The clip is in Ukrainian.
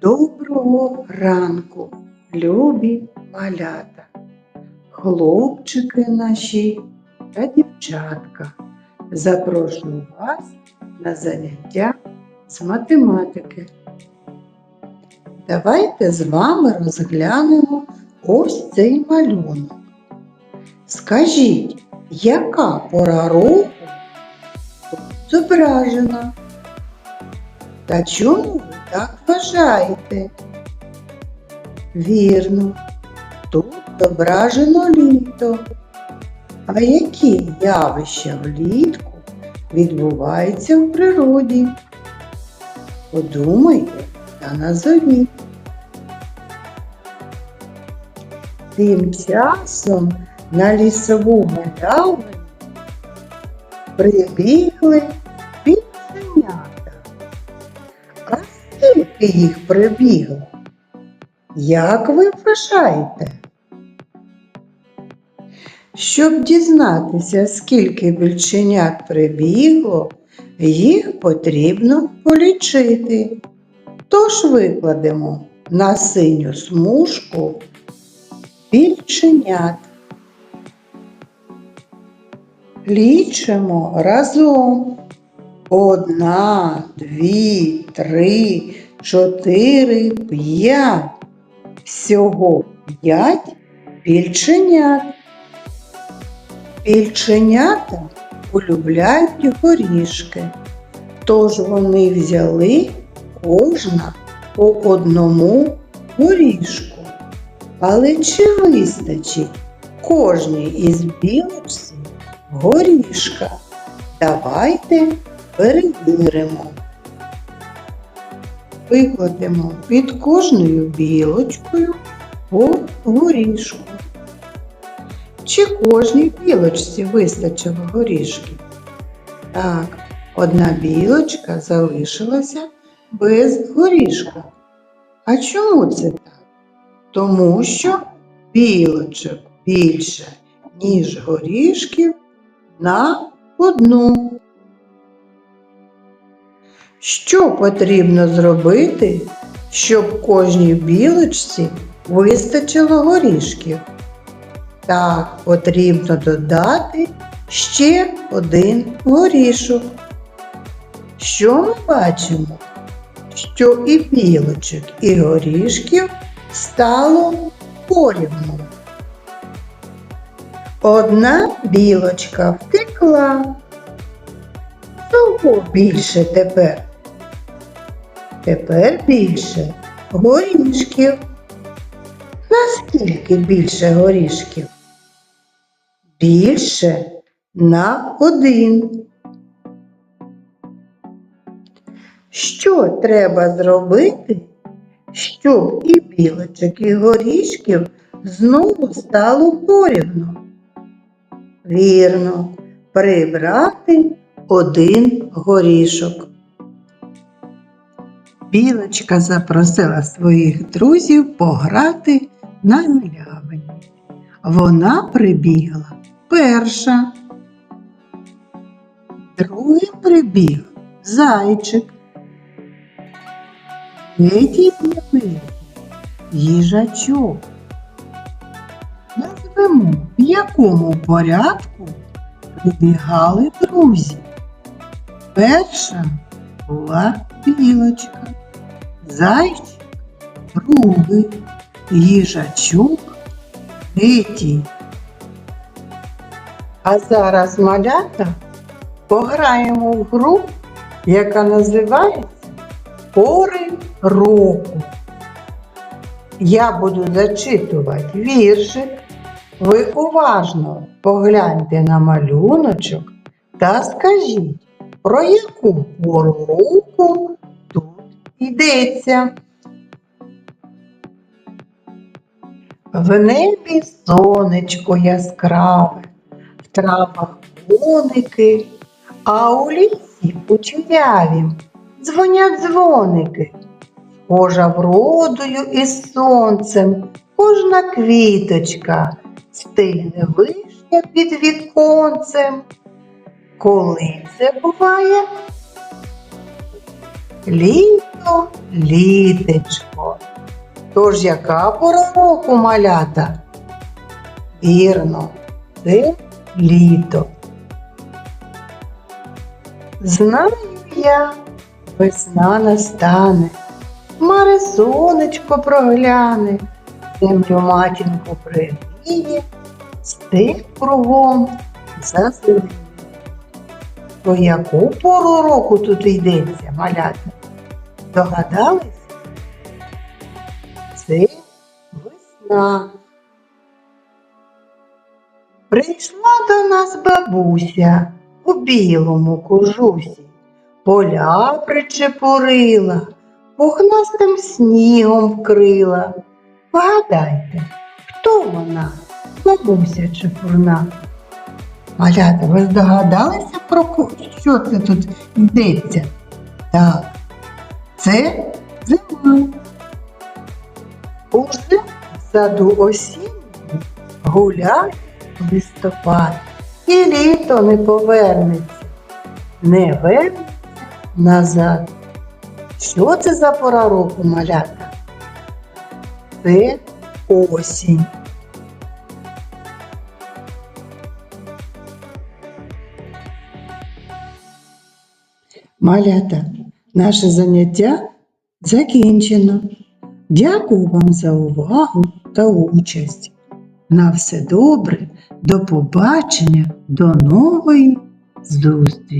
Доброго ранку, любі малята, хлопчики наші та дівчатка. Запрошую вас на заняття з математики. Давайте з вами розглянемо ось цей малюнок. Скажіть, яка пора року зображена? Та чому ви так вважаєте? Вірно, тут зображено літо. А які явища влітку відбуваються в природі? Подумайте та назовіть. Тим часом на лісову галявину прибігли скільки їх прибігло? Як ви вважаєте? Щоб дізнатися, скільки більченят прибігло, їх потрібно полічити. Тож викладемо на синю смужку більченят. Лічимо разом. Одна, дві, три, чотири, п'ять. Всього п'ять більченят. Більченята полюбляють горішки, тож вони взяли кожна по одному горішку. Але чи вистачить кожній із білочці горішка? Давайте перевіримо. Викладемо під кожною білочкою по горішку. Чи кожній білочці вистачило горішків? Так, одна білочка залишилася без горішка. А чому це так? Тому що білочок більше, ніж горішків на одну. Що потрібно зробити, щоб кожній білочці вистачило горішків? Так, потрібно додати ще один горішок. Що ми бачимо? Що і білочок, і горішків стало порівну. Одна білочка втекла. Чого більше тепер? Тепер більше горішків. Наскільки більше горішків? Більше на один. Що треба зробити, щоб і білочок, і горішків знову стало порівну? Вірно, прибрати один горішок. Білочка запросила своїх друзів пограти на галявині. Вона прибігла перша. Другий прибіг зайчик. Третій прибіг їжачок. Назвемо, в якому порядку прибігали друзі. Перша була білочка, зайчик другий, їжачок третій. А зараз малята пограємо в гру, яка називається Пори року. Я буду зачитувати віршик. Ви уважно погляньте на малюночок та скажіть, про яку пору року йдеться. В небі сонечко яскраве, в травах коники, а у лісі почулявім дзвонять дзвоники. Схожа вродою і сонцем кожна квіточка стигне вишня під віконцем. Коли це буває? літо, літечко. Тож яка пора року малята? Вірно, це літо. Знаю я, весна настане, Маре сонечко прогляне, землю матінку пригріє, стих кругом зазеленіє. То яку пору року тут йдеться, малята? Догадались? Це весна. Прийшла до нас бабуся у білому кожусі, поля причепурила, пухнастим снігом вкрила. Вгадайте, хто вона, бабуся чепурна? Малята, ви здогадалися про що це тут йдеться? Так, це зима. Уже в саду осінньому гуляє листопад, і літо не повернеться, не вернеться назад. Що це за пора року, малята? Це осінь. Малята, наше заняття закінчено. Дякую вам за увагу та участь. На все добре, до побачення, до нової зустрічі!